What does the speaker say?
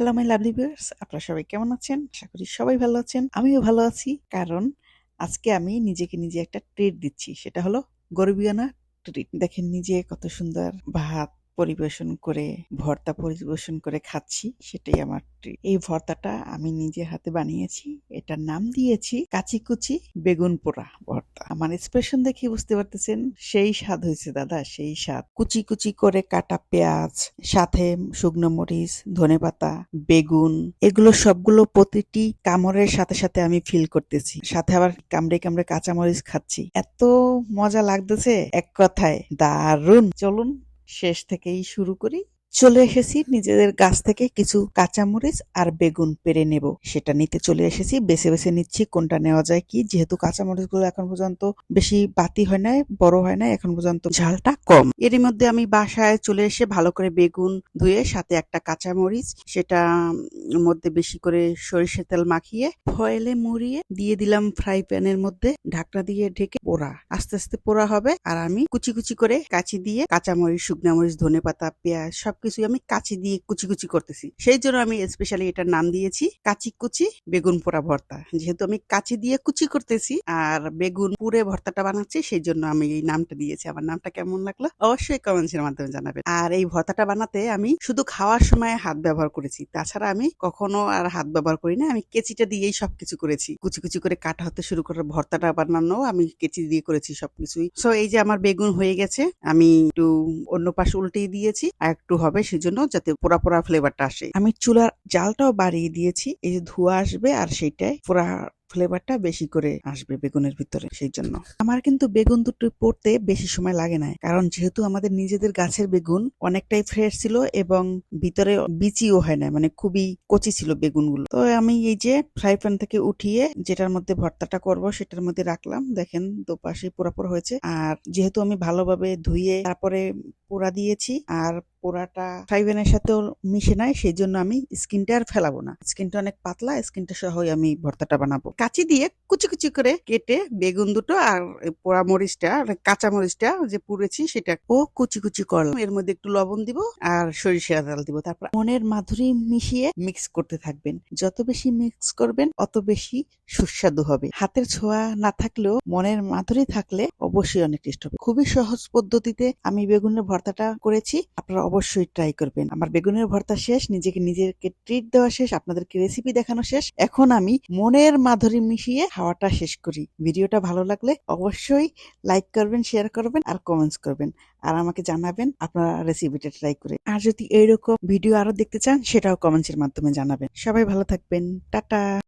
Hello my lovely viewers আপনারা সবাই কেমন আছেন? আশা করি সবাই ভালো আছেন। আমিও ভালো আছি, কারণ আজকে আমি নিজেকে নিজে একটা ট্রিট দিচ্ছি। সেটা হলো গরিবিয়ানা ট্রিট দেখেন নিজে কত সুন্দর ভাত পরিবেশন করে, ভর্তা পরিবেশন করে খাচ্ছি, সেটাই আমার এই ভর্তাটা আমি নিজে হাতে বানিয়েছি, এটার নাম দিয়েছি কাচিকুচি বেগুন পোড়া ভর্তা। আমার এক্সপ্রেশন দেখে বুঝতে পারতেছেন, সেই স্বাদ হয়েছে দাদা, সেই স্বাদ। কুচি কুচি করে কাটা পেঁয়াজ, সাথে শুকনো মরিচ ধনেপাতা বেগুন, এগুলো সবগুলো প্রতিটি কামড়ের সাথে সাথে আমি ফিল করতেছি। সাথে আবার কামড়ে কামড়ে কাঁচামরিচ খাচ্ছি। এত মজা লাগতেছে, এক কথায়। দারুণ! চলুন শেষ থেকেই শুরু করি। চলে এসেছি, নিজেদের গাছ থেকে কিছু কাঁচামরিচ আর বেগুন পেরে নেব। সেটা নিতে চলে এসেছি, বেছে বেছে নিচ্ছি কোনটা নেওয়া যায় কি। যেহেতু কাঁচামরিচগুলো এখন পর্যন্ত বেশি বাতি হয় না বড় হয় না এখন পর্যন্ত ঝালটা কম। এরই মধ্যে আমি বাসায় চলে এসে ভালো করে বেগুন ধুয়ে, সাথে একটা কাঁচামরিচ, সেটা মধ্যে বেশি করে সরিষার তেল মাখিয়ে, ফয়েলে মুড়িয়ে দিয়ে দিলাম ফ্রাই প্যানের মধ্যে, ঢাকনা দিয়ে ঢেকে পোড়া। আস্তে আস্তে পোড়া হবে, আর আমি কুচি কুচি করে কাঁচি দিয়ে কাঁচামরিচ, শুকনা মরিচ ধনে পাতা পেঁয়াজ সবকিছু আমি কাঁচি দিয়ে কুচি কুচি করতেছি। সেই জন্য আমি স্পেশালি এটার নাম দিয়েছি কাঁচি কুচি বেগুন পোড়া ভর্তা। যেহেতু আমি কাঁচি দিয়ে কুচি করতেছি আর বেগুন পুড়ে ভর্তাটা বানাচ্ছি, সেই জন্য আমি এই নামটা দিয়েছি। আমার নামটা কেমন লাগল অবশ্যই কমেন্টস এর মাধ্যমে জানাবেন। আর এই ভর্তাটা বানাতে আমি শুধু খাওয়ার সময় হাত ব্যবহার করেছি। তাছাড়া আমি কখনো আর হাত ব্যবহার করি না। আমি কেচিটা দিয়েই সবকিছু করেছি। কুচি কুচি করে কাটা হতে শুরু করে ভর্তাটা বানানো আমি কেচি দিয়ে করেছি সবকিছুই। সো এই যে আমার বেগুন হয়ে গেছে, আমি একটু অন্য পাশে উল্টেই দিয়েছি, আর একটু হবে সেজন্য যাতে পোড়া পোড়া ফ্লেভারটা আসে। আমি চুলার জালটাও বাড়িয়ে দিয়েছি, এই যে ধোঁয়া আসবে আর সেইটাই পোড়া ফ্লেভারটা বেশি করে আসবে বেগুনের ভিতরে সেই জন্য আমার কিন্তু বেগুন দুটো পড়তে বেশি সময় লাগে না, কারণ যেহেতু আমাদের নিজেদের গাছের বেগুন অনেকটাই ফ্রেশ ছিল এবং ভিতরে বিচিও হয় না মানে খুবই কচি ছিল বেগুনগুলো। তো আমি এই যে ফ্রাই প্যান থেকে উঠিয়ে যেটার মধ্যে ভর্তাটা করব সেটার মধ্যে রাখলাম। দেখেন দুপাশে পোড়াপোড়া হয়েছে। আর যেহেতু আমি ভালোভাবে ধুয়ে তারপরে পোড়া দিয়েছি, আর পোড়াটা ফ্রাই প্যানের সাথেও মিশে নাই সেই জন্য আমি স্কিনটা আর ফেলাবো না। স্কিনটা অনেক পাতলা, স্কিনটা সহই আমি ভর্তাটা বানাবো। কাঁচি দিয়ে কুচি কুচি করে কেটে বেগুন দুটো আর পোড়া মরিচটা কাঁচা মরিচটা যে পুড়েছি সেটা ও কুচি কুচি করলাম। এর মধ্যে একটু লবণ দিব আর সরিষা তেল দিব। তারপর মনের মাধুরী মিশিয়ে মিক্স করতে থাকবেন। যত বেশি মিক্স করবেন, অত বেশি সুস্বাদু হবে। হাতের ছোঁয়া না থাকলেও মনের মাধুরী থাকলে অবশ্যই অনেক টেস্ট হবে। খুবই সহজ পদ্ধতিতে আমি বেগুনের ভর্তাটা করেছি। আপনারা অবশ্যই ট্রাই করবেন। আমার বেগুনের ভর্তা শেষ, নিজেকে নিজেকে ট্রিট দেওয়া শেষ, আপনাদেরকে রেসিপি দেখানো শেষ। এখন আমি মনের মাধুরী মিশিয়ে খাওয়াটা শেষ করি। ভিডিওটা ভালো লাগলে অবশ্যই লাইক করবেন শেয়ার করবেন আর কমেন্টস করবেন। আর আমাকে জানাবেন আপনারা রেসিপিটা ট্রাই করে। আর যদি এইরকম ভিডিও আরও দেখতে চান, সেটাও কমেন্টসের মাধ্যমে জানাবেন। সবাই ভালো থাকবেন। টাটা!